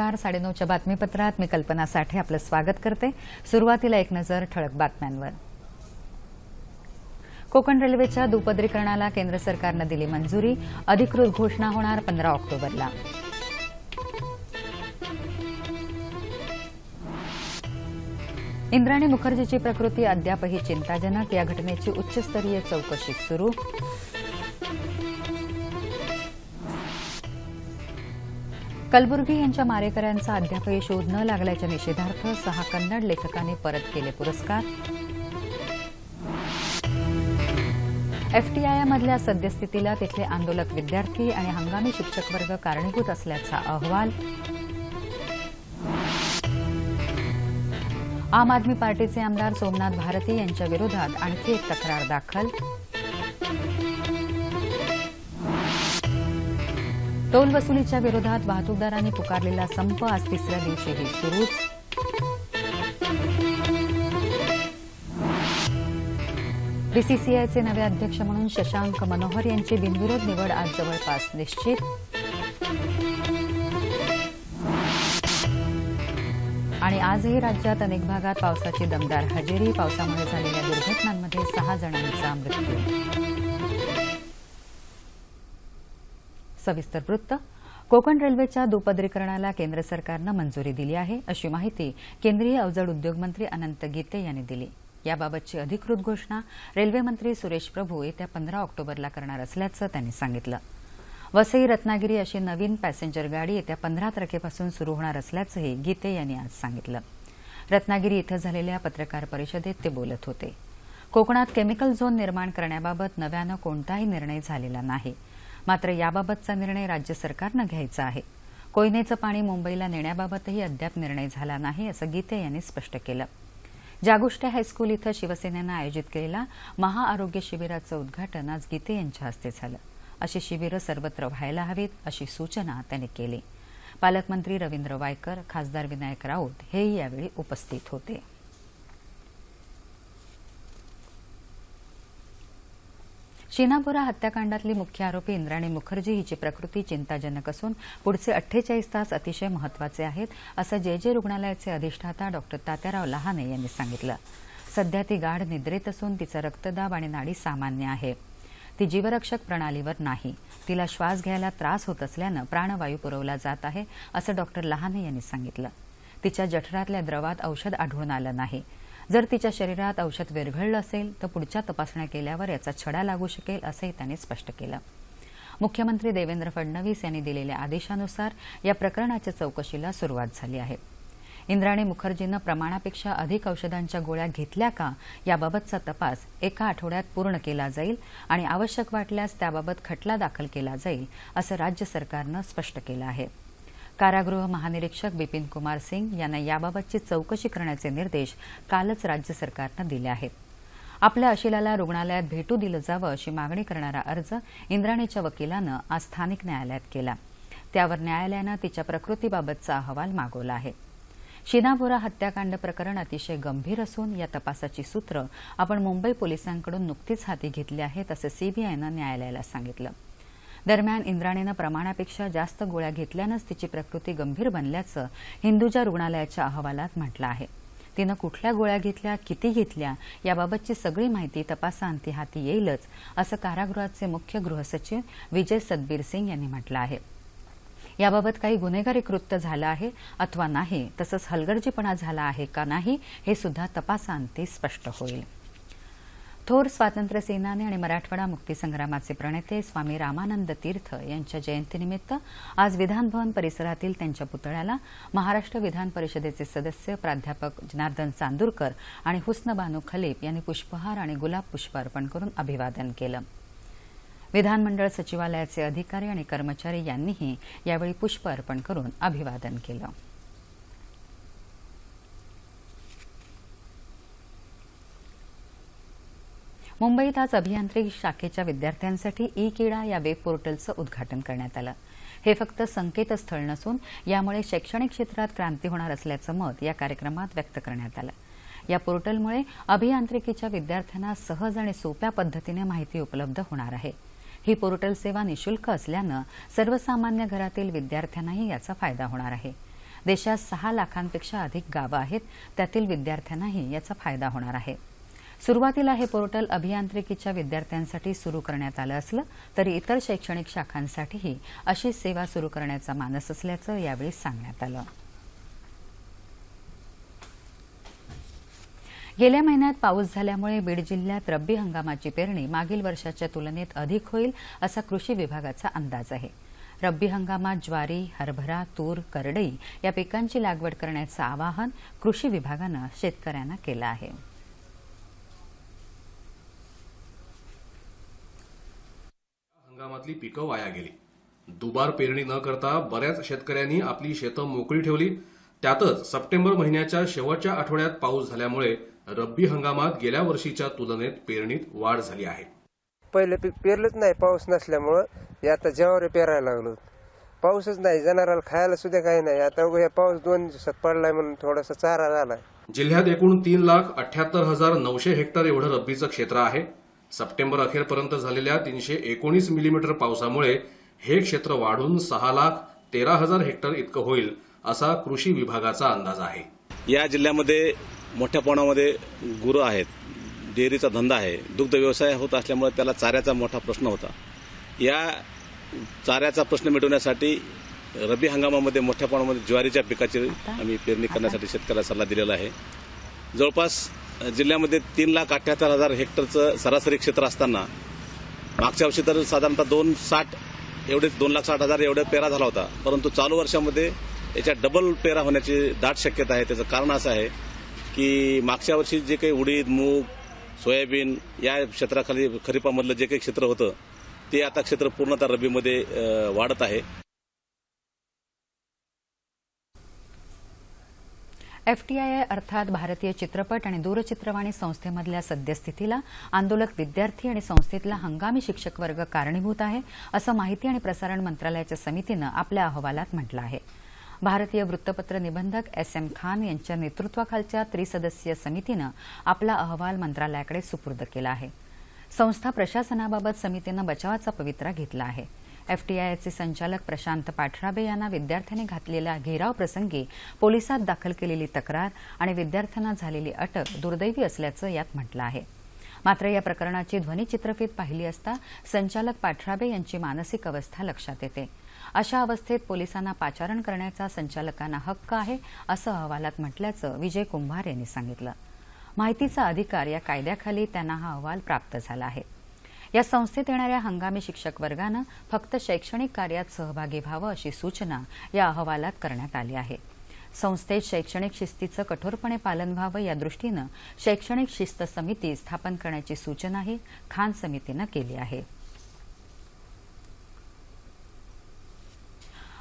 नमस्कार साडेनऊच्या बातमीपत्रात मी कल्पना साठे आपलं स्वागत करते. सुरुवातीला एक नजर ठळक बातम्यांवर. कोकण रेल्वेच्या दुपदरीकरणाला केंद्र सरकारनं दिली मंजुरी. अधिकृत घोषणा होणार पंधरा ऑक्टोबरला. इंद्राणी मुखर्जीची प्रकृती अद्यापही चिंताजनक. या घटनेची उच्चस्तरीय चौकशी सुरू. कलबुर्गी यांच्या मारेकऱ्यांचा अद्यापही शोध न लागल्याच्या निषेधार्थ सहा कन्नड लेखकांनी परत केले पुरस्कार. एफटीआयमधल्या सद्यस्थितीला तिथले आंदोलक विद्यार्थी आणि हंगामी शिक्षक वर्ग कारणीभूत असल्याचा अहवाल. आम आदमी पार्टीचे आमदार सोमनाथ भारती यांच्या विरोधात आणखी एक तक्रार दाखल. टोल वसुलीच्या विरोधात वाहतूकदारांनी पुकारलेला संप आज तिसऱ्या दिवशीही सुरूच. बीसीसीआयचे नवे अध्यक्ष म्हणून शशांक मनोहर यांची बिनविरोध निवड आज जवळपास निश्चित. आणि आजही राज्यात अनेक भागात पावसाची दमदार हजेरी पावसामुळे झालेल्या दुर्घटनांमध्ये सहा जणांचा मृत्यू. सविस्तर वृत्त. कोकण रेल्वेच्या दुपदरीकरणाला केंद्र सरकारनं मंजुरी दिली आहे अशी माहिती केंद्रीय अवजड उद्योग मंत्री अनंत गीते यांनी दिली. याबाबतची अधिकृत घोषणा रेल्वेमंत्री सुरेश प्रभू येत्या पंधरा ऑक्टोबरला करणार असल्याचं त्यांनी सांगितलं. वसई रत्नागिरी अशी नवीन पॅसेंजर गाडी येत्या पंधरा तारखेपासून सुरू होणार असल्याचंही गीते यांनी आज सांगितलं. रत्नागिरी इथं झालेल्या पत्रकार परिषदेत ते बोलत होते. कोकणात केमिकल झोन निर्माण करण्याबाबत नव्यानं कोणताही निर्णय झालेला नाही. मात्र याबाबतचा निर्णय राज्य सरकारनं घ्यायचा आहे. कोयनेचं पाणी मुंबईला नेण्याबाबतही अद्याप निर्णय झाला नाही असं गीते यांनी स्पष्ट केलं. जागुष्टे हायस्कूल इथं शिवसेनेनं आयोजित केलेल्या महाआरोग्य शिबिराचं उद्घाटन आज गीते यांच्या हस्ते झालं. अशी शिबिरं सर्वत्र व्हायला हवीत अशी सूचना त्यांनी केली. पालकमंत्री रवींद्र वायकर खासदार विनायक राऊत हेही यावेळी उपस्थित होते. शिनापुरा हत्याकांडातली मुख्य आरोपी इंद्राणी मुखर्जी हिची प्रकृती चिंताजनक असून पुढचे अठ्ठेचाळीस तास अतिशय महत्त्वाचे आहेत असं जे जे रुग्णालयाचे अधिष्ठाता डॉक्टर तात्याराव लहाने यांनी सांगितलं. सध्या ती गाढ निद्रेत असून तिचा रक्तदाब आणि नाडी सामान्य आहे. ती जीवरक्षक प्रणालीवर नाही. तिला श्वास घ्यायला त्रास होत असल्यानं प्राणवायू पुरवला जात आहे असं डॉक्टर लहाने यांनी सांगितलं. तिच्या जठरातल्या द्रवात औषध आढळून आलं नाही. जर तिच्या शरीरात औषध विरघळलं असेल तर पुढच्या तपासण्या केल्यावर याचा छडा लागू शकेल असंही त्यांनी स्पष्ट केलं. मुख्यमंत्री देवेंद्र फडणवीस यांनी दिलेल्या आदेशानुसार या प्रकरणाच्या चौकशीला सुरुवात झाली आहे. इंद्राणी मुखर्जीनं प्रमाणापेक्षा अधिक औषधांच्या गोळ्या घेतल्या का याबाबतचा तपास एका आठवड्यात पूर्ण केला जाईल आणि आवश्यक वाटल्यास त्याबाबत खटला दाखल केला जाईल असं राज्य सरकारनं स्पष्ट केलं आहे. कारागृह महानिरीक्षक बिपिन कुमार सिंग यांना याबाबतची चौकशी करण्याचे निर्देश कालच राज्य सरकारनं दिले आहेत. आपल्या अशिलाला रुग्णालयात भेटू दिलं जावं अशी मागणी करणारा अर्ज इंद्राणीच्या वकिलानं आज स्थानिक न्यायालयात केला. त्यावर न्यायालयानं तिच्या प्रकृतीबाबतचा अहवाल मागवला आहे. शिनापुरा हत्याकांड प्रकरण अतिशय गंभीर असून या तपासाची सूत्र आपण मुंबई पोलिसांकडून नुकतीच हाती घेतली आहेत असं सीबीआयनं न्यायालयाला सांगितलं. दरम्यान इंद्राणीनं प्रमाणापेक्षा जास्त गोळ्या घेतल्यानंच तिची प्रकृती गंभीर बनल्याचं हिंदुजा रुग्णालयाच्या अहवालात म्हटलं आहे. तिनं कुठल्या गोळ्या घेतल्या किती घेतल्या याबाबतची सगळी माहिती तपासाअंती हाती येईलच असं कारागृहाचे मुख्य गृहसचिव विजय सदबीर सिंग यांनी म्हटलं आहे. याबाबत काही गुन्हेगारी कृत्य झालं आहे अथवा नाही तसंच हलगर्जीपणा झाला आहे का नाही हे सुद्धा तपासाअंती स्पष्ट होईल. थोर स्वातंत्र्य सेनानी आणि मराठवाडा मुक्तीसंग्रामाचे प्रणेते स्वामी रामानंद तीर्थ यांच्या जयंतीनिमित्त आज विधानभवन परिसरातील त्यांच्या पुतळ्याला महाराष्ट्र विधान परिषदेचे सदस्य प्राध्यापक जनार्दन चांदूरकर आणि हुस्नबानू खलीप यांनी पुष्पहार आणि गुलाब पुष्प अर्पण करून अभिवादन केलं. विधानमंडळ सचिवालयाचे अधिकारी आणि कर्मचारी यांनीही यावेळी पुष्प अर्पण करून अभिवादन केलं. मुंबईत आज अभियांत्रिकी शाखेच्या विद्यार्थ्यांसाठी ई किडा या वेब पोर्टलचं उद्घाटन करण्यात आलं. हे फक्त संकेतस्थळ नसून यामुळे शैक्षणिक क्षेत्रात क्रांती होणार असल्याचं मत या कार्यक्रमात व्यक्त करण्यात आलं. या पोर्टलमुळे अभियांत्रिकीच्या विद्यार्थ्यांना सहज आणि सोप्या पद्धतीने माहिती उपलब्ध होणार आहे. ही पोर्टल सेवा निशुल्क असल्यानं सर्वसामान्य घरातील विद्यार्थ्यांनाही याचा फायदा होणार आहे. देशात सहा लाखांपेक्षा अधिक गावं आहेत त्यातील विद्यार्थ्यांनाही याचा फायदा होणार आहे. सुरुवातीला हे पोर्टल अभियांत्रिकीच्या विद्यार्थ्यांसाठी सुरू करण्यात आलं असलं तरी इतर शैक्षणिक शाखांसाठीही अशी सेवा सुरू करण्याचा मानस असल्याचं यावेळी सांगण्यात आलं. गेल्या महिन्यात पाऊस झाल्यामुळे बीड जिल्ह्यात रब्बी हंगामाची पेरणी मागील वर्षाच्या तुलनेत अधिक होईल असा कृषी विभागाचा अंदाज आहे. रब्बी हंगामात ज्वारी हरभरा तूर करडई या पिकांची लागवड करण्याचं आवाहन कृषी विभागानं शेतकऱ्यांना केलं आहे. हंगामातली पिकं वाया गेली. दुबार पेरणी न करता बऱ्याच शेतकऱ्यांनी आपली शेतं मोकळी ठेवली. त्यातच सप्टेंबर महिन्याच्या शेवटच्या आठवड्यात पाऊस झाल्यामुळे रब्बी हंगामात गेल्या वर्षीच्या तुलनेत पेरणीत वाढ झाली आहे. पहिले पीक पेरलंच नाही पाऊस नसल्यामुळं. आता ज्वारी पेरायला लागलो. पाऊसच नाही जनावराला खायला सुद्धा काही नाही. आता हे पाऊस दोन दिवसात पडलाय म्हणून थोडासा चारा झालाय. जिल्ह्यात एकूण तीन लाख अठ्याहत्तर हजार नऊशे हेक्टर एवढं रब्बीचं क्षेत्र आहे. सप्टेंबर अखेरपर्यंत झालेल्या तीनशे एकोणीस मिलीमीटर पावसामुळे हे क्षेत्र वाढून सहा लाख तेरा हजार हेक्टर इतकं होईल असा कृषी विभागाचा अंदाज आहे. या जिल्ह्यामध्ये मोठ्या प्रमाणामध्ये गुरं आहेत डेअरीचा धंदा आहे दुग्ध व्यवसाय होत असल्यामुळे त्याला चाऱ्याचा मोठा प्रश्न होता. या चाऱ्याचा प्रश्न मिटवण्यासाठी रब्बी हंगामामध्ये मोठ्या प्रमाणामध्ये ज्वारीच्या पिकाची आम्ही पेरणी करण्यासाठी शेतकऱ्याला सल्ला दिलेला आहे. जवळपास जिल्ह्यामध्ये तीन लाख अठ्ठ्याहत्तर हजार हेक्टरचं सरासरी क्षेत्र असताना मागच्या वर्षी तर साधारणतः दोन साठ एवढे दोन लाख साठ हजार एवढे पेरा झाला होता. परंतु चालू वर्षामध्ये याच्या डबल पेरा होण्याची दाट शक्यता आहे. त्याचं कारण असं आहे की मागच्या वर्षी जे काही उडीद मूग सोयाबीन या क्षेत्राखाली खरीपामधलं जे काही क्षेत्र होतं ते आता क्षेत्र पूर्णतः रब्बीमध्ये वाढत आहे. एफटीआय अर्थात भारतीय चित्रपट आणि दूरचित्रवाणी संस्थेमधल्या सद्यस्थितीला आंदोलक विद्यार्थी आणि संस्थेतला हंगामी शिक्षक वर्ग कारणीभूत आहे असं माहिती आणि प्रसारण मंत्रालयाच्या समितीनं आपल्या अहवालात म्हटलं आहे. भारतीय वृत्तपत्र निबंधक एस एम खान यांच्या नेतृत्वाखालच्या त्रिसदस्यीय समितीनं आपला अहवाल मंत्रालयाकडे सुपूर्द केला आहे. संस्था प्रशासनाबाबत समितीनं बचावाचा पवित्रा घेतला आहे. एफटीआयचे संचालक प्रशांत पाठराबे यांना विद्यार्थ्यांनी घातलेल्या घेराव प्रसंगी पोलिसात दाखल केलेली तक्रार आणि विद्यार्थ्यांना झालेली अटक दुर्दैवी असल्याचं यात म्हटलं आहे. मात्र या प्रकरणाची ध्वनिचित्रफीत पाहिली असता संचालक पाठराबे यांची मानसिक अवस्था लक्षात येते. अशा अवस्थेत पोलिसांना पाचारण करण्याचा संचालकांना हक्क आहे असं अहवालात म्हटल्याचं विजय कुंभार यांनी सांगितलं. माहितीचा अधिकार या कायद्याखाली त्यांना हा अहवाल प्राप्त झाला आहे. या संस्थेत येणाऱ्या हंगामी शिक्षक वर्गानं फक्त शैक्षणिक कार्यात सहभागी व्हावं अशी सूचना या अहवालात करण्यात आली आहे. संस्थेत शैक्षणिक शिस्तीचं कठोरपणे पालन व्हावं या दृष्टीनं शैक्षणिक शिस्त समिती स्थापन करण्याची सूचनाही खान समितीनं केली आहे.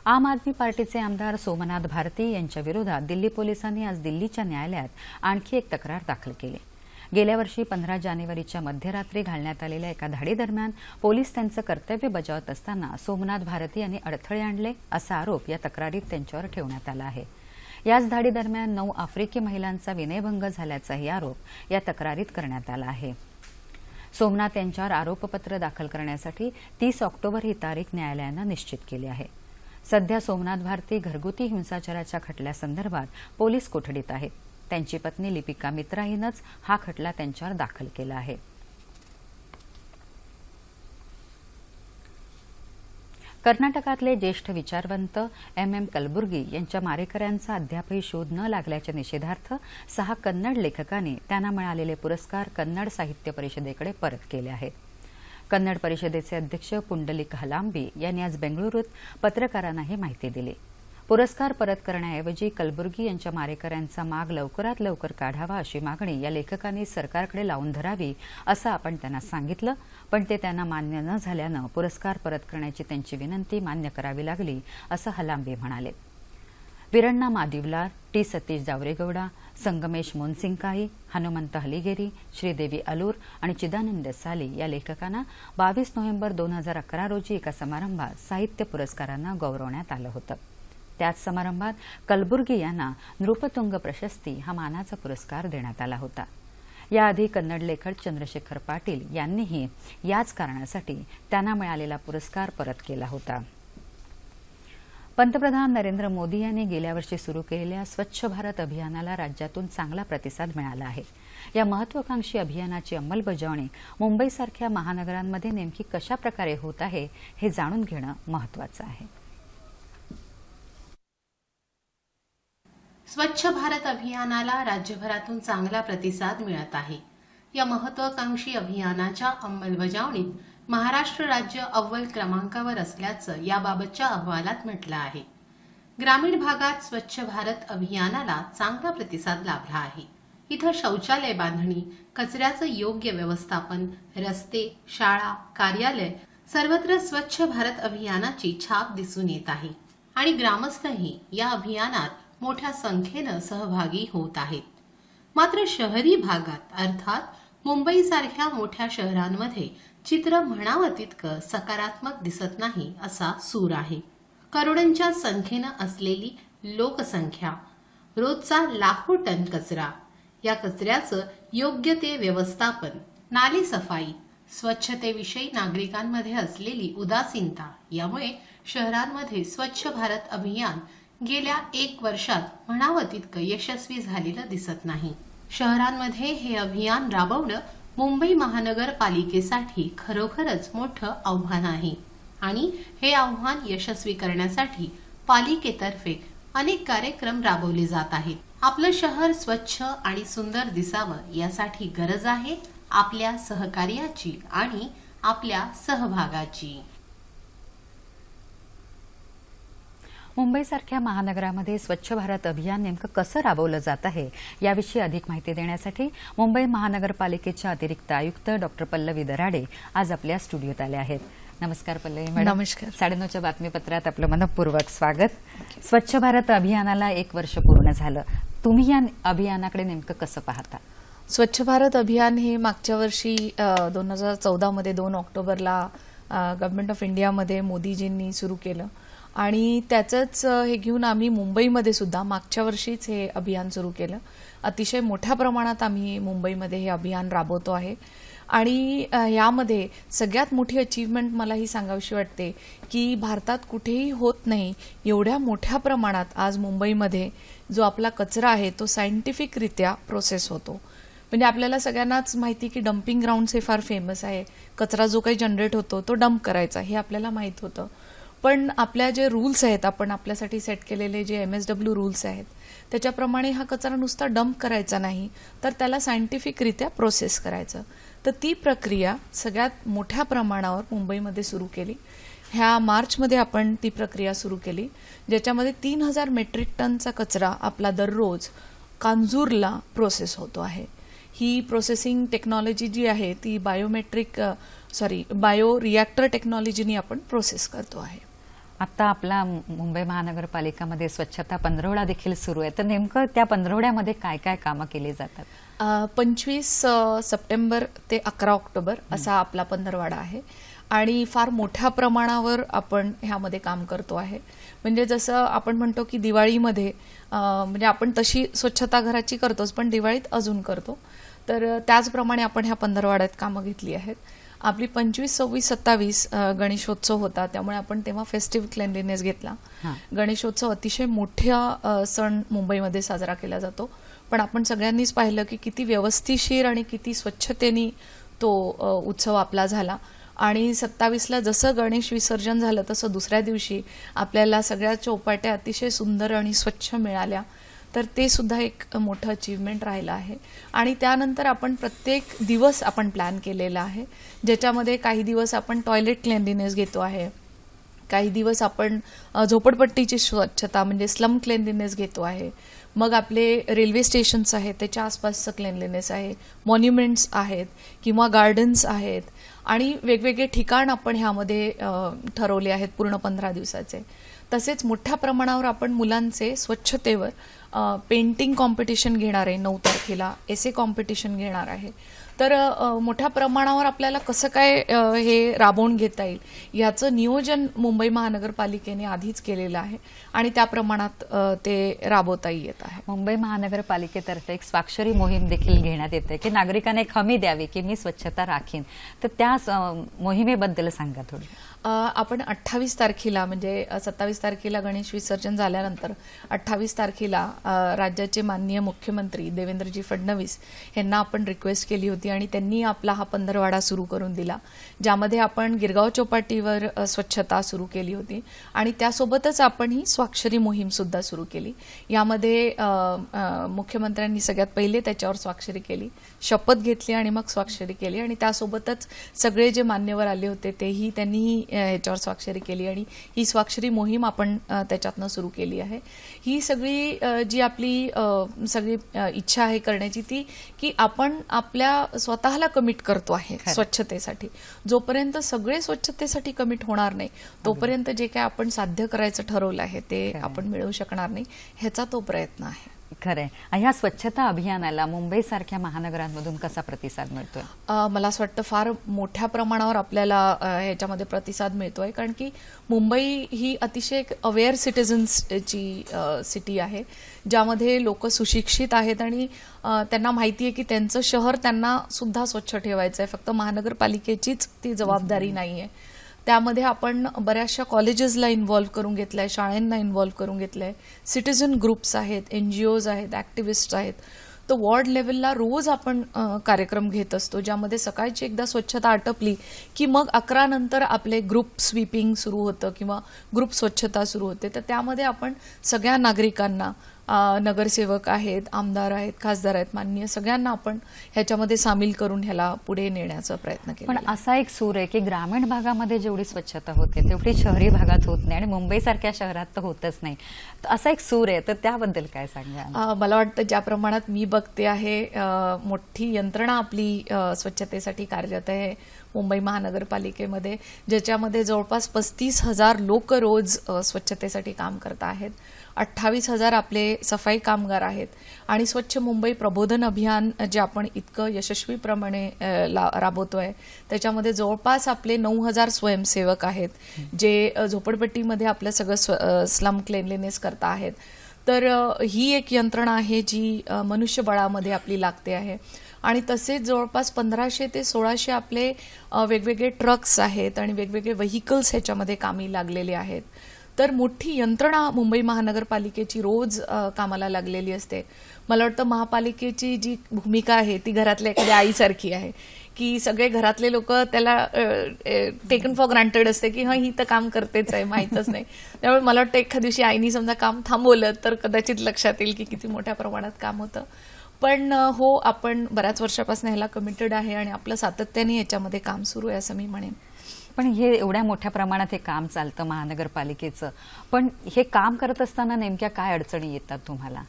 आम आदमी पार्टीचे आमदार सोमनाथ भारती यांच्या विरोधात दिल्ली पोलिसांनी आज दिल्लीच्या न्यायालयात आणखी एक तक्रार दाखल केली. गेल्या वर्षी पंधरा जानेवारीच्या मध्यरात्री घालण्यात आलेल्या एका धाडीदरम्यान पोलीस त्यांचं कर्तव्य बजावत असताना सोमनाथ भारती यांनी अडथळे आणले असा आरोप या तक्रारीत त्यांच्यावर ठेवण्यात आला आहे. याच धाडीदरम्यान नऊ आफ्रिकी महिलांचा विनयभंग झाल्याचाही आरोप या तक्रारीत करण्यात आला आहे. सोमनाथ यांच्यावर आरोपपत्र दाखल करण्यासाठी तीस ऑक्टोबर ही तारीख न्यायालयानं निश्चित केली आहे. सध्या सोमनाथ भारती घरगुती हिंसाचाराच्या खटल्यासंदर्भात पोलीस कोठडीत आहेत. त्यांची पत्नी लिपिका मित्रा हिनंच हा खटला त्यांच्यावर दाखल केला आहे. कर्नाटकातले ज्येष्ठ विचारवंत एम एम कलबुर्गी यांच्या मारेकऱ्यांचा अद्यापही शोध न लागल्याच्या निषेधार्थ सहा कन्नड लेखकांनी त्यांना मिळालेले पुरस्कार कन्नड साहित्य परिषदेकडे परत केले आहेत. कन्नड परिषदेचे अध्यक्ष पुंडलिक हलांबी यांनी आज बेंगळुरूत पत्रकारांना ही माहिती दिली. पुरस्कार परत करण्याऐवजी कलबुर्गी यांच्या मारेकऱ्यांचा माग लवकरात लवकर काढावा अशी मागणी या लेखकांनी सरकारकडे लावून धरावी असं आपण त्यांना सांगितलं. पण ते त्यांना मान्य न झाल्यानं पुरस्कार परत करण्याची त्यांची विनंती मान्य करावी लागली असं हलांबे म्हणाले. विरण्णा मादिवलार टी. सतीश जावरेगौडा संगमेश मोनसिंकाई हनुमंत हलिगेरी श्रीदेवी अलूर आणि चिदानंद साली या लेखकांना बावीस नोव्हेंबर दोन हजार अकरा रोजी एका समारंभात साहित्य पुरस्कारांना गौरवण्यात आलं होतं. त्याच समारंभात कलबुर्गी यांना नृपतुंग प्रशस्ती हा मानाचा पुरस्कार देण्यात आला होता. याआधी कन्नड लेखक चंद्रशेखर पाटील यांनीही याच कारणासाठी त्यांना मिळालेला पुरस्कार परत केला होता. पंतप्रधान नरेंद्र मोदी यांनी गेल्या वर्षी सुरू केलेल्या स्वच्छ भारत अभियानाला राज्यातून चांगला प्रतिसाद मिळाला आहे. या महत्वाकांक्षी अभियानाची अंमलबजावणी मुंबईसारख्या महानगरांमध्ये नेमकी कशा प्रकारे होत आहे हे जाणून घेणं महत्वाचं आहे. स्वच्छ भारत अभियानाला राज्यभरातून चांगला प्रतिसाद मिळत आहे. या महत्वाकांक्षी अभियानाच्या अंमलबजावणीत महाराष्ट्र राज्य अव्वल क्रमांकावर असल्याचं याबाबतच्या अहवालात म्हटलं आहे. ग्रामीण भागात स्वच्छ भारत अभियानाला चांगला प्रतिसाद लाभला आहे. इथं शौचालय बांधणी कचऱ्याचं योग्य व्यवस्थापन रस्ते शाळा कार्यालय सर्वत्र स्वच्छ भारत अभियानाची छाप दिसून येत आहे. आणि ग्रामस्थही या अभियानात मोठ्या संख्येनं सहभागी होत आहेत. मात्र शहरी भागात अर्थात मुंबईसारख्या मोठ्या शहरांमध्ये चित्र म्हणावं तितकं सकारात्मक दिसत नाही असा सूर आहे. करोडांच्या संख्येनं असलेली लोकसंख्या रोजचा लाखो टन कचरा या कचऱ्याचं योग्य ते व्यवस्थापन नाली सफाई स्वच्छतेविषयी नागरिकांमध्ये असलेली उदासीनता यामुळे शहरांमध्ये स्वच्छ भारत अभियान गेल्या एक वर्षात म्हणावं तितकं यशस्वी झालेलं दिसत नाही. शहरांमध्ये हे अभियान राबवणं मुंबई महानगरपालिकेसाठी खरोखरच मोठं आव्हान आहे. आणि हे आव्हान यशस्वी करण्यासाठी पालिकेतर्फे अनेक कार्यक्रम राबवले जात आहेत. आपलं शहर स्वच्छ आणि सुंदर दिसावं यासाठी गरज आहे आपल्या सहकार्याची आणि आपल्या सहभागाची. मुंबईसारख्या महानगरामध्ये स्वच्छ भारत अभियान नेमकं कसं राबवलं जात आहे याविषयी अधिक माहिती देण्यासाठी मुंबई महानगरपालिकेच्या अतिरिक्त आयुक्त डॉक्टर पल्लवी दराडे आज आपल्या स्टुडिओत आल्या आहेत. नमस्कार पल्लवी मॅडम. नमस्कार. साडेनऊच्या बातमीपत्रात आपलं मनपूर्वक स्वागत. स्वच्छ भारत अभियानाला एक वर्ष पूर्ण झालं. तुम्ही या अभियानाकडे नेमकं कसं पाहता? स्वच्छ भारत अभियान हे मागच्या वर्षी दोन हजार चौदामध्ये दोन ऑक्टोबरला गव्हर्नमेंट ऑफ इंडियामध्ये मोदीजींनी सुरू केलं. आणि त्याचंच हे घेऊन आम्ही मुंबईमध्ये सुद्धा मागच्या वर्षीच हे अभियान सुरू केलं. अतिशय मोठ्या प्रमाणात आम्ही मुंबईमध्ये हे अभियान राबवतो आहे. आणि यामध्ये सगळ्यात मोठी अचीवमेंट मला ही सांगावीशी वाटते की भारतात कुठेही होत नाही एवढ्या मोठ्या प्रमाणात आज मुंबईमध्ये जो आपला कचरा आहे तो सायंटिफिकरित्या प्रोसेस होतो. म्हणजे आपल्याला सगळ्यांनाच माहिती की डम्पिंग ग्राउंड्स हे फार फेमस आहे. कचरा जो काही जनरेट होतो तो डंप करायचा हे आपल्याला माहीत होतं. पण आपल्या जे रूल्स आहेत आपण आपल्यासाठी सेट केलेले जे एम एस डब्ल्यू रूल्स आहेत त्याच्याप्रमाणे हा कचरा नुसता डंप करायचा नाही तर त्याला सायंटिफिकरित्या प्रोसेस करायचं. तर ती प्रक्रिया सगळ्यात मोठ्या प्रमाणावर मुंबईमध्ये सुरू केली. ह्या मार्चमध्ये आपण ती प्रक्रिया सुरू केली ज्याच्यामध्ये तीन हजार मेट्रिक टनचा कचरा आपला दररोज कांजूरला प्रोसेस होतो आहे. ही प्रोसेसिंग टेक्नॉलॉजी जी आहे ती बायोमेट्रिक सॉरी बायो रिॲक्टर टेक्नॉलॉजीनी आपण प्रोसेस करतो आहे. आता आपला मुंबई महानगरपालिकामध्ये स्वच्छता पंधरवडा देखील सुरू आहे. तर नेमकं त्या पंधरवड्यामध्ये काय काय कामं केली जातात? पंचवीस सप्टेंबर ते अकरा ऑक्टोबर असा आपला पंधरवाडा आहे. आणि फार मोठ्या प्रमाणावर आपण ह्यामध्ये काम करतो आहे. म्हणजे जसं आपण म्हणतो की दिवाळीमध्ये म्हणजे आपण तशी स्वच्छता घराची करतोच पण दिवाळीत अजून करतो. तर त्याचप्रमाणे आपण ह्या पंधरवाड्यात कामं घेतली आहेत. आपली पंचवीस सव्वीस सत्तावीस गणेशोत्सव होता. त्यामुळे आपण तेव्हा फेस्टिव्ह क्लेनलीनेस घेतला. गणेशोत्सव अतिशय मोठ्या सण मुंबईमध्ये साजरा केला जातो. पण आपण सगळ्यांनीच पाहिलं की किती व्यवस्थिशीर आणि किती स्वच्छतेने तो उत्सव आपला झाला. आणि सत्तावीसला जसं गणेश विसर्जन झालं तसं दुसऱ्या दिवशी आपल्याला सगळ्या चौपाट्या अतिशय सुंदर आणि स्वच्छ मिळाल्या. तर ते सुद्धा एक मोठं अचीवमेंट राहिलं आहे. आणि त्यानंतर आपण प्रत्येक दिवस आपण प्लॅन केलेला आहे. ज्याच्यामध्ये काही दिवस आपण टॉयलेट क्लेनलीनेस घेतो आहे. काही दिवस आपण झोपडपट्टीची स्वच्छता म्हणजे स्लम क्लेनलीनेस घेतो आहे. मग आपले रेल्वे स्टेशन्स आहेत त्याच्या आसपासचं क्लेनलीनेस आहे. मॉन्युमेंट्स आहेत किंवा गार्डन्स आहेत. आणि वेगवेगळे ठिकाण आपण ह्यामध्ये ठरवले आहेत पूर्ण पंधरा दिवसाचे. तसेच मोठ्या प्रमाणावर आपण मुलांचे स्वच्छतेवर पेंटिंग कॉम्पिटिशन घेणार आहे नऊ तारखेला एसे कॉम्पिटिशन घेणार आहे. तर मोठ्या प्रमाणावर आपल्याला कसं काय हे राबवून घेता येईल याचं नियोजन मुंबई महानगरपालिकेने आधीच केलेलं आहे आणि त्या प्रमाणात ते राबवताही येत आहे. मुंबई महानगरपालिकेतर्फे एक स्वाक्षरी मोहीम देखील घेण्यात येते की नागरिकांना एक हमी द्यावी की मी स्वच्छता राखीन. तर त्या मोहिमेबद्दल सांगा थोडी आपण अठ्ठावीस तारखेला म्हणजे सत्तावीस तारखेला गणेश विसर्जन झाल्यानंतर अठ्ठावीस तारखेला राज्याचे माननीय मुख्यमंत्री देवेंद्रजी फडणवीस यांना आपण रिक्वेस्ट केली होती आणि त्यांनी आपला हा पंधरवाडा सुरू करून दिला ज्यामध्ये आपण गिरगाव चौपाटीवर स्वच्छता सुरू केली होती आणि त्यासोबतच आपण ही स्वाक्षरी मोहीम सुद्धा सुरू केली. यामध्ये मुख्यमंत्र्यांनी सगळ्यात पहिले त्याच्यावर स्वाक्षरी केली शपथ घेतली आणि मग स्वाक्षरी केली आणि त्यासोबतच सगळे जे मान्यवर आले होते तेही त्यांनीही अ, ह्याच्यावर स्वाक्षरी केली आणि ही स्वाक्षरी मोहीम आपण त्याच्यातनं सुरू केली आहे. ही सगळी जी आपली सगळी इच्छा आहे करण्याची ती की आपण आपल्या स्वतःला कमिट करतो आहे स्वच्छतेसाठी. जोपर्यंत सगळे स्वच्छतेसाठी कमिट होणार नाही तोपर्यंत जे काय आपण साध्य करायचं ठरवलं आहे ते आपण मिळवू शकणार नाही ह्याचा तो प्रयत्न आहे. खरंय. आणि ह्या स्वच्छता अभियानाला मुंबई सारख्या महानगरांमधून कसा प्रतिसाद मिळतोय? मला असं वाटतं फार मोठ्या प्रमाणावर आपल्याला ह्याच्यामध्ये प्रतिसाद मिळतोय. कारण की मुंबई ही अतिशय एक अवेअर सिटिझन्सची सिटी आहे ज्यामध्ये लोक सुशिक्षित आहेत आणि त्यांना माहिती आहे की त्यांचं शहर त्यांना सुद्धा स्वच्छ ठेवायचं आहे फक्त महानगरपालिकेचीच ती जबाबदारी नाही आहे त्यामध्ये आपण बऱ्याचशा कॉलेजेसला इन्व्हॉल्व्ह करून घेतलं आहे शाळांना इन्व्हॉल्व्ह करून घेतलं आहे सिटिझन ग्रुप्स आहेत एन जी ओज आहेत ॲक्टिव्हिस्ट आहेत. तर वॉर्ड लेवलला रोज आपण कार्यक्रम घेत असतो ज्यामध्ये सकाळची एकदा स्वच्छता आटपली की मग अकरा नंतर आपले ग्रुप स्वीपिंग सुरू होतं किंवा ग्रुप स्वच्छता सुरू होते. तर त्यामध्ये आपण सगळ्या नागरिकांना नगरसेवक आहेत आमदार आहेत खासदार आहेत माननीय सगळ्यांना आपण ह्याच्यामध्ये सामील करून ह्याला पुढे नेण्याचा प्रयत्न पण केला असा एक सूर आहे की ग्रामीण भागामध्ये जेवढी स्वच्छता होते तेवढी शहरी भागात होत नाही आणि मुंबई सारख्या शहरात तर होतच नाही. तर असा एक सूर आहे तर त्याबद्दल काय सांगा मला वाटतं ज्या प्रमाणात मी बघते आहे मोठी यंत्रणा आपली स्वच्छतेसाठी कार्यरत आहे मुंबई महानगरपालिकेमध्ये ज्याच्यामध्ये जवळपास पस्तीस हजार लोक रोज स्वच्छतेसाठी काम करत आहेत. अठ्ठावीस हजार आपले सफाई कामगार आहेत. आणि स्वच्छ मुंबई प्रबोधन अभियान जे आपण इतकं यशस्वीप्रमाणे राबवतोय त्याच्यामध्ये जवळपास आपले नऊ हजार स्वयंसेवक आहेत जे झोपडपट्टीमध्ये आपलं सगळं स्लम क्लेनलीनेस करता आहेत. तर ही एक यंत्रणा आहे जी मनुष्यबळामध्ये आपली लागते आहे. आणि तसेच जवळपास पंधराशे ते सोळाशे आपले वेगवेगळे ट्रक्स आहेत आणि वेगवेगळे व्हेकल्स ह्याच्यामध्ये कामी लागलेले आहेत. तर मोठी यंत्रणा मुंबई महानगरपालिकेची रोज कामाला लागलेली असते. मला वाटतं महापालिकेची जी भूमिका आहे ती घरातल्या एखाद्या आईसारखी आहे. की सगळे घरातले लोक त्याला टेकन फॉर ग्रांटेड असते की हा ही तर काम करतेच आहे माहीतच नाही. त्यामुळे मला वाटतं एखाद्या दिवशी आईनी समजा काम थांबवलं तर कदाचित लक्षात येईल की किती मोठ्या प्रमाणात काम होतं. पण हो आपण बऱ्याच वर्षापासून ह्याला कमिटेड आहे आणि आपलं सातत्याने याच्यामध्ये काम सुरू आहे असं मी म्हणेन. पण हे एवढ्या मोठ्या प्रमाणात हे काम चालतं महानगरपालिकेचं. पण हे काम करत असताना नेमक्या काय अडचणी येतात तुम्हाला?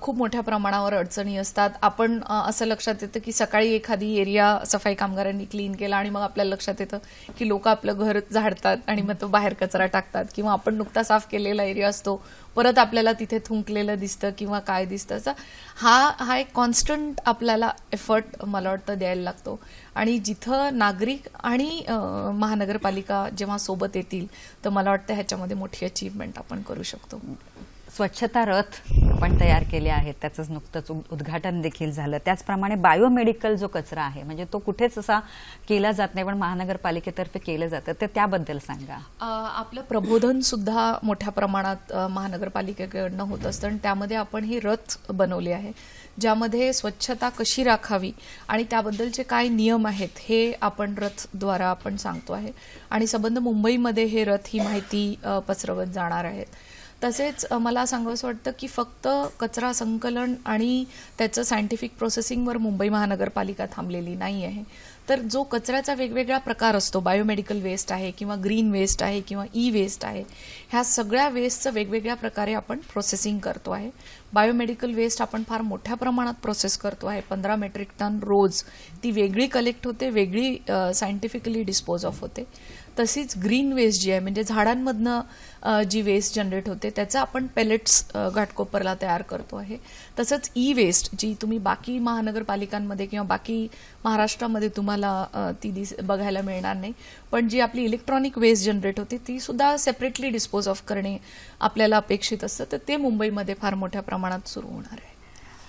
खूप मोठ्या प्रमाणावर अडचणी असतात. आपण असं लक्षात येतं की सकाळी एखादी एरिया सफाई कामगारांनी क्लीन केला आणि मग आपल्याला लक्षात येतं की लोक आपलं घर झाडतात आणि मग तो बाहेर कचरा टाकतात किंवा आपण नुकता साफ केलेला एरिया असतो परत आपल्याला तिथे थुंकलेलं दिसतं किंवा काय दिसतं. असं हा हा एक कॉन्स्टंट आपल्याला एफर्ट मला वाटतं द्यायला लागतो. आणि जिथं नागरिक आणि महानगरपालिका जेव्हा सोबत येतील तर मला वाटतं ह्याच्यामध्ये मोठी अचीवमेंट आपण करू शकतो. स्वच्छता रथ आपण तयार केले आहेत. त्याचंच नुकतंच उद्घाटन देखील झालं. त्याचप्रमाणे बायोमेडिकल जो कचरा आहे म्हणजे तो कुठेच असा केला जात नाही पण महानगरपालिकेतर्फे केलं जातं तर त्याबद्दल सांगा. आपलं प्रबोधन सुद्धा मोठ्या प्रमाणात महानगरपालिकेकडनं होत असतं आणि त्यामध्ये आपण ही रथ बनवली आहे ज्यामध्ये स्वच्छता कशी राखावी आणि त्याबद्दलचे काय नियम आहेत हे आपण रथद्वारा आपण सांगतो आहे. आणि संबंध मुंबईमध्ये हे रथ ही माहिती पसरवत जाणार आहेत. तसेच मला सांगावंसं वाटतं की फक्त कचरा संकलन आणि त्याचं सायंटिफिक प्रोसेसिंगवर मुंबई महानगरपालिका थांबलेली नाही आहे तर जो कचऱ्याचा वेगवेगळा प्रकार असतो बायोमेडिकल वेस्ट आहे किंवा ग्रीन वेस्ट आहे किंवा ई वेस्ट आहे ह्या सगळ्या वेस्टचं वेगवेगळ्या प्रकारे आपण प्रोसेसिंग करतो आहे. बायोमेडिकल वेस्ट आपण फार मोठ्या प्रमाणात प्रोसेस करतो आहे. पंधरा मेट्रिक टन रोज ती वेगळी कलेक्ट होते वेगळी सायंटिफिकली डिस्पोज ऑफ होते. तशीच ग्रीन वेस्ट जी आहे म्हणजे झाडांमधनं जी वेस्ट जनरेट होते त्याचा आपण पेलेट्स घाटकोपरला तयार करतो आहे. तसंच ई वेस्ट जी तुम्ही बाकी महानगरपालिकांमध्ये किंवा बाकी महाराष्ट्रामध्ये तुम्हाला ती दिस बघायला मिळणार नाही. पण जी आपली इलेक्ट्रॉनिक वेस्ट जनरेट होते ती सुद्धा सेपरेटली डिस्पोज ऑफ करणे आपल्याला अपेक्षित असतं. तर ते मुंबईमध्ये फार मोठ्या प्रमाणात सुरू होणार आहे.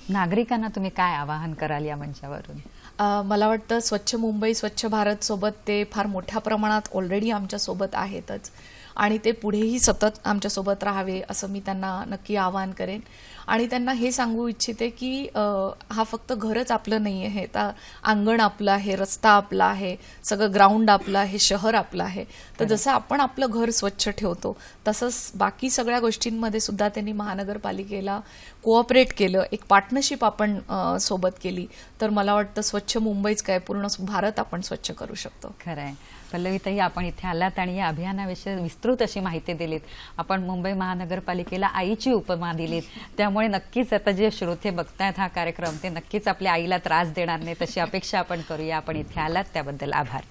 नागरिकांना तुम्ही काय आवाहन कराल या मंचावरून? मला वाटतं स्वच्छ मुंबई स्वच्छ भारत सोबत ते फार मोठ्या प्रमाणात ऑलरेडी आमच्यासोबत आहेतच. आणि ते पुढेही सतत आमच्यासोबत राहावे असं मी त्यांना नक्की आवाहन करेन. आणि त्यांना हे सांगू इच्छिते की हा फक्त घरच आपलं नाही आहे तर अंगण आपलं आहे रस्ता आपला आहे सगळं ग्राउंड आपलं आहे शहर आपलं आहे. तर जसं आपण आपलं घर स्वच्छ ठेवतो तसंच बाकी सगळ्या गोष्टींमध्ये सुद्धा त्यांनी महानगरपालिकेला कोऑपरेट केलं. एक पार्टनरशिप आपण सोबत केली. तर मला वाटतं स्वच्छ मुंबईच काय पूर्ण भारत आपण स्वच्छ करू शकतो. खरं आहे पल्लवीतही आपण इथे आलात आणि या अभियानाविषयी विस्तृत अशी माहिती दिलीत. आपण मुंबई महानगरपालिकेला आईची उपमा दिलीत. त्यामुळे नक्कीच आता जे श्रोते बघतायत हा कार्यक्रम ते नक्कीच आपल्या आईला त्रास देणार नाही तशी अपेक्षा आपण करूया. आपण इथे आलात त्याबद्दल आभार.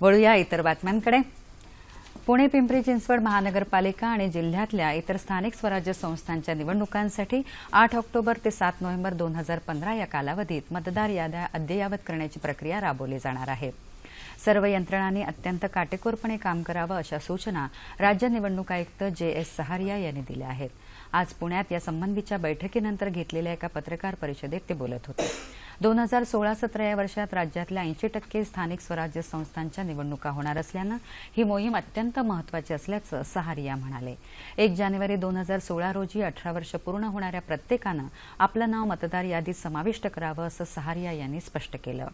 वळूया इतर बातम्यांकडे. पुणे पिंपरी चिंचवड महानगरपालिका आणि जिल्ह्यातल्या इतर स्थानिक स्वराज्य संस्थांच्या निवडणुकांसाठी आठ ऑक्टोबर ते सात नोव्हेंबर दोन हजार पंधरा या कालावधीत मतदार याद्या अद्ययावत करण्याची प्रक्रिया राबवली जाणार आहे. सर्व यंत्रणांनी अत्यंत काटेकोरपणे काम करावं अशा सूचना राज्य निवडणूक आयुक्त जे एस सहारिया यांनी दिल्या आहेत. आज पुण्यात या संबंधीच्या बैठकीनंतर घेतलेल्या एका पत्रकार परिषदेत ते बोलत होते. दोन हजार सोळा सतरा या वर्षात राज्यातल्या ऐंशी टक्के स्थानिक स्वराज्य संस्थांच्या निवडणुका होणार असल्यानं ही मोहीम अत्यंत महत्वाची असल्याचं सहारिया म्हणाले. एक जानेवारी दोन हजार सोळा रोजी अठरा वर्ष पूर्ण होणाऱ्या प्रत्येकानं आपलं नाव मतदार यादीत समाविष्ट करावं असं सहारिया यांनी स्पष्ट केलं.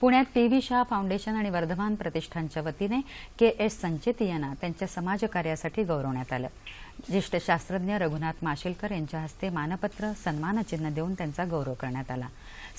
पुण्यात पी व्ही शाह फाउंडेशन आणि वर्धमान प्रतिष्ठानच्या वतीने के एस संचेती यांना त्यांच्या समाजकार्यासाठी गौरवण्यात आलं. ज्येष्ठ शास्त्रज्ञ रघुनाथ माशेलकर यांच्या हस्ते मानपत्र सन्मानचिन्ह देऊन त्यांचा गौरव करण्यात आला.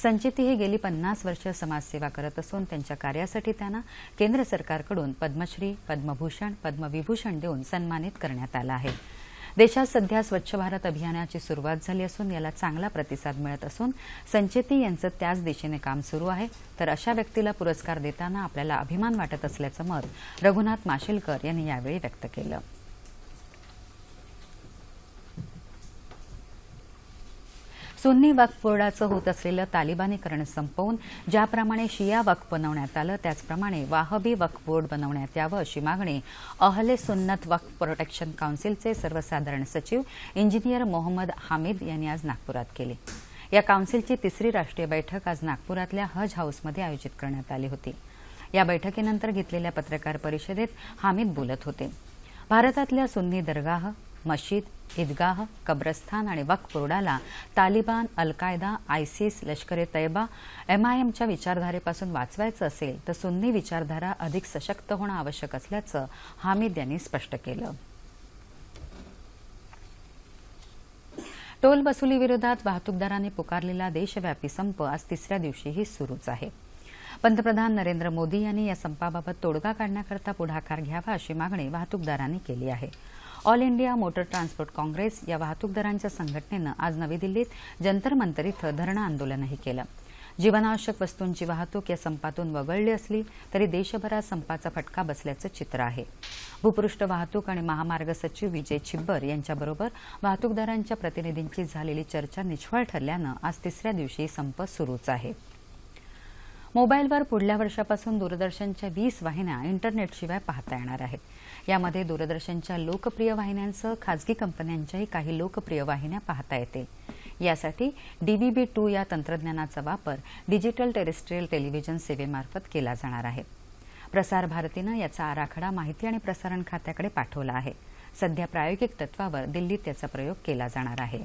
संचेती हे गेली पन्नास वर्ष समाजसेवा करत असून त्यांच्या कार्यासाठी त्यांना केंद्र सरकारकडून पद्मश्री पद्मभूषण पद्मविभूषण देऊन सन्मानित करण्यात आलं आहे. देशात सध्या स्वच्छ भारत अभियानाची सुरुवात झाली असून याला चांगला प्रतिसाद मिळत असून संचेती यांचं त्याच दिशेने काम सुरू आहे. तर अशा व्यक्तीला पुरस्कार देताना आपल्याला अभिमान वाटत असल्याचं मत रघुनाथ माशेलकर यांनी यावेळी व्यक्त केलं. सुन्नी वक्फ बोर्डाचं होत असलेलं तालिबानीकरण संपवून ज्याप्रमाणे शिया वक्फ बनवण्यात आलं त्याचप्रमाणे वाहबी वक्फ बोर्ड बनवण्यात यावं अशी मागणी अहले सुन्नत वक्फ प्रोटेक्शन काउन्सिलचे सर्वसाधारण सचिव इंजिनियर मोहम्मद हामिद यांनी आज नागपुरात केली. या काउन्सिलची तिसरी राष्ट्रीय बैठक आज नागपुरातल्या हज हाऊसमध्ये आयोजित करण्यात आली होती. या बैठकीनंतर घेतलेल्या पत्रकार परिषदेत हामिद बोलत होते. भारतातल्या सुन्नी दरगाह मशीद ईदगाह कब्रस्थान आणि वक्फ बोर्डाला तालिबान अल कायदा आयसिस लष्कर ए तैयबा एमआयएमच्या विचारधारेपासून वाचवायचं असेल तर सुन्नी विचारधारा अधिक सशक्त होणं आवश्यक असल्याचं हामिद यांनी स्पष्ट केलं. टोल वसुलीविरोधात वाहतूकदारांनी पुकारलेला देशव्यापी संप आज तिसऱ्या दिवशीही सुरूच आहे. पंतप्रधान नरेंद्र मोदी यांनी या संपाबाबत तोडगा काढण्याकरता पुढाकार घ्यावा अशी मागणी वाहतूकदारांनी केली आहे. All India motor transport congress या वाहतूकदारांच्या संघटनेनं आज नवी दिल्लीत जंतर मंतर इथं धरणं आंदोलनही केलं. जीवनावश्यक वस्तूंची वाहतूक या संपातून वगळली असली तरी देशभरात संपाचा फटका बसल्याचं चित्र आहे. भूपृष्ठ वाहतूक आणि महामार्ग सचिव विजय छिब्बर यांच्याबरोबर वाहतूकदारांच्या प्रतिनिधींची झालेली चर्चा निष्फळ ठरल्यानं आज तिसऱ्या दिवशी संप सुरूच आहे. मोबाईलवर पुढल्या वर्षापासून दूरदर्शनच्या वीस वाहिन्या इंटरनेटशिवाय पाहता येणार आहेत. यामध्ये दूरदर्शनच्या लोकप्रिय वाहिन्यांसह खाजगी कंपन्यांच्याही काही लोकप्रिय वाहिन्या पाहता येतील यासाठी डीबीबी टू या तंत्रज्ञानाचा वापर डिजिटल टेरेस्ट्रियल टेलिव्हिजन सेवेमार्फत केला जाणार आहे. प्रसार भारतीनं याचा आराखडा माहिती आणि प्रसारण खात्याकडे पाठवला आहे. सध्या प्रायोगिक तत्वावर दिल्लीत याचा प्रयोग केला जाणार आहे.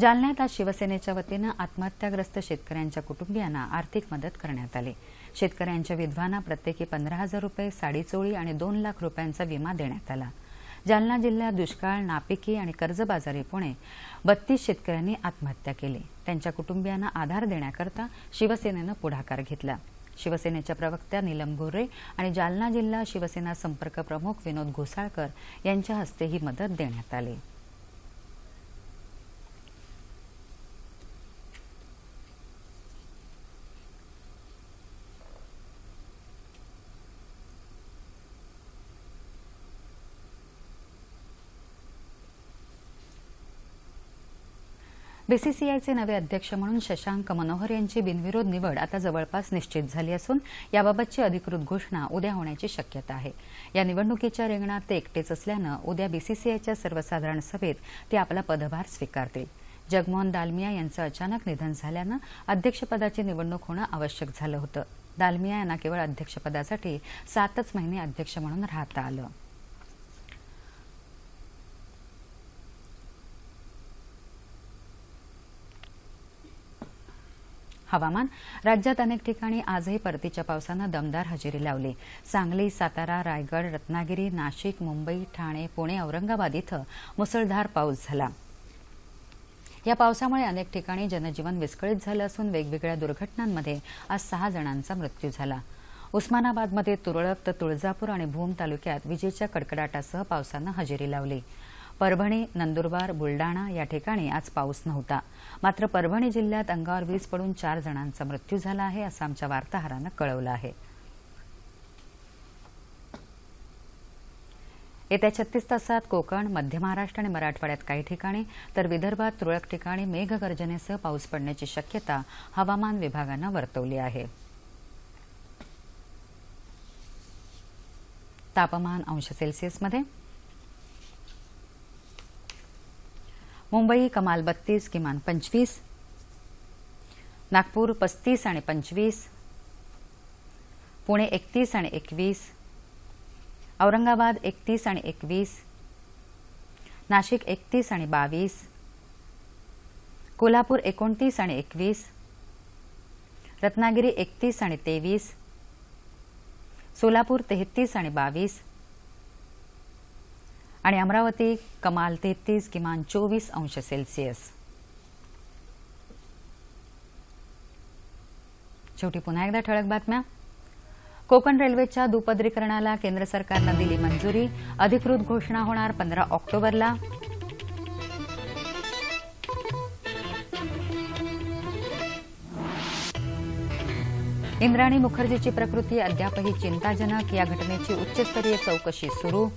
जालन्यात आज शिवसेनेच्या वतीनं आत्महत्याग्रस्त शेतकऱ्यांच्या कुटुंबियांना आर्थिक मदत करण्यात आली. शेतकऱ्यांच्या विधवांना प्रत्येकी पंधरा हजार रुपये साडीचोळी आणि दोन लाख रुपयांचा विमा देण्यात आला. जालना जिल्ह्यात दुष्काळ नापिकी आणि कर्जबाजारीपणे बत्तीस शेतकऱ्यांनी आत्महत्या केली. त्यांच्या कुटुंबियांना आधार देण्याकरता शिवसेनेनं पुढाकार घेतला. शिवसेनेच्या प्रवक्त्या नीलम गोरे आणि जालना जिल्हा शिवसेना संपर्क प्रमुख विनोद घोसाळकर यांच्या हस्ते ही मदत देण्यात आली. बीसीसीआयचे नवे अध्यक्ष म्हणून शशांक मनोहर यांची बिनविरोध निवड आता जवळपास निश्चित झाली असून याबाबतची अधिकृत घोषणा उद्या होण्याची शक्यता आहे. या निवडणुकीच्या रिंगणात ते एकटेच असल्यानं उद्या बीसीसीआयच्या सर्वसाधारण सभेत ते आपला पदभार स्वीकारतील. जगमोहन दालमिया यांचं अचानक निधन झाल्यानं अध्यक्षपदाची निवडणूक होणं आवश्यक झालं होतं. दालमिया यांना केवळ अध्यक्षपदासाठी सातच महिने अध्यक्ष म्हणून राहता आलं. हवामान. राज्यात अनेक ठिकाणी आजही परतीच्या पावसानं दमदार हजेरी लावली. सांगली सातारा रायगड रत्नागिरी नाशिक मुंबई ठाणे पुणे औरंगाबाद इथं मुसळधार पाऊस झाला. या पावसामुळे अनेक ठिकाणी जनजीवन विस्कळीत झालं असून वेगवेगळ्या दुर्घटनांमध्ये आज सहा जणांचा मृत्यू झाला. उस्मानाबादमध्ये तुरळक तर तुळजापूर आणि भूम तालुक्यात विजेच्या कडकडाटासह पावसानं हजेरी लावली. परभणी नंदुरबार बुलडाणा या ठिकाणी आज पाऊस नव्हता. मात्र परभणी जिल्ह्यात अंगावर वीज पडून चार जणांचा मृत्यू झाला आहे असं आमच्या वार्ताहरानं कळवलं आहे. येत्या छत्तीस तासात कोकण मध्य महाराष्ट्र आणि मराठवाड्यात काही ठिकाणी तर विदर्भात तुरळक ठिकाणी मेघगर्जनेसह पाऊस पडण्याची शक्यता हवामान विभागानं वर्तवली आहे. तापमान अंश सेल्सिअसमध्ये मुंबई कमाल बत्तीस किमान पंचवीस. नागपूर पस्तीस आणि पंचवीस. पुणे एकतीस आणि एकवीस. औरंगाबाद एकतीस आणि एकवीस. नाशिक एकतीस आणि बावीस. कोल्हापूर एकोणतीस आणि एकवीस. रत्नागिरी एकतीस आणि तेवीस. सोलापूर तेहतीस आणि बावीस. आणि अमरावती कमाल तेहतीस किमान चोवीस अंश सेल्सिअस. शेवटी पुन्हा एकदा ठळक बातम्या. कोकण रेल्वेच्या दुपदरीकरणाला केंद्र सरकारनं दिली मंजुरी. अधिकृत घोषणा होणार पंधरा ऑक्टोबरला. इंद्राणी मुखर्जीची प्रकृती अद्यापही चिंताजनक. या घटनेची उच्चस्तरीय चौकशी सुरू.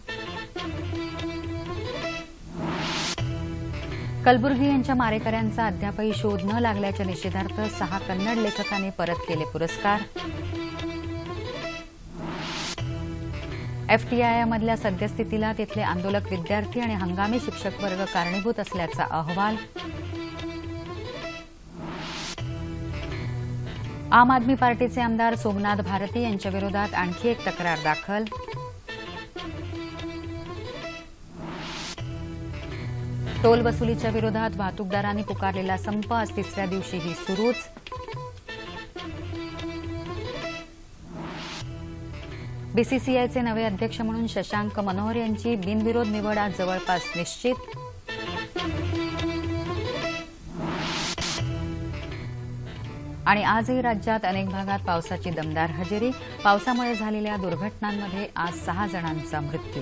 कलबुर्गी यांच्या मारेकऱ्यांचा अद्यापही शोध न लागल्याच्या निषेधार्थ सहा कन्नड लेखकांनी परत केले पुरस्कार. एफटीआयमधल्या सद्यस्थितीला तिथले आंदोलक विद्यार्थी आणि हंगामी शिक्षक वर्ग कारणीभूत असल्याचा अहवाल. आम आदमी पार्टीचे आमदार सोमनाथ भारती यांच्या विरोधात आणखी एक तक्रार दाखल. टोल वसुलीच्या विरोधात वाहतूकदारांनी पुकारलेला संप आज तिसऱ्या दिवशीही सुरूच. बीसीसीआयचे नवे अध्यक्ष म्हणून शशांक मनोहर यांची बिनविरोध निवड आज जवळपास निश्चित. आणि आजही राज्यात अनेक भागात पावसाची दमदार हजेरी. पावसामुळे झालेल्या दुर्घटनांमध्ये आज सहा जणांचा मृत्यू.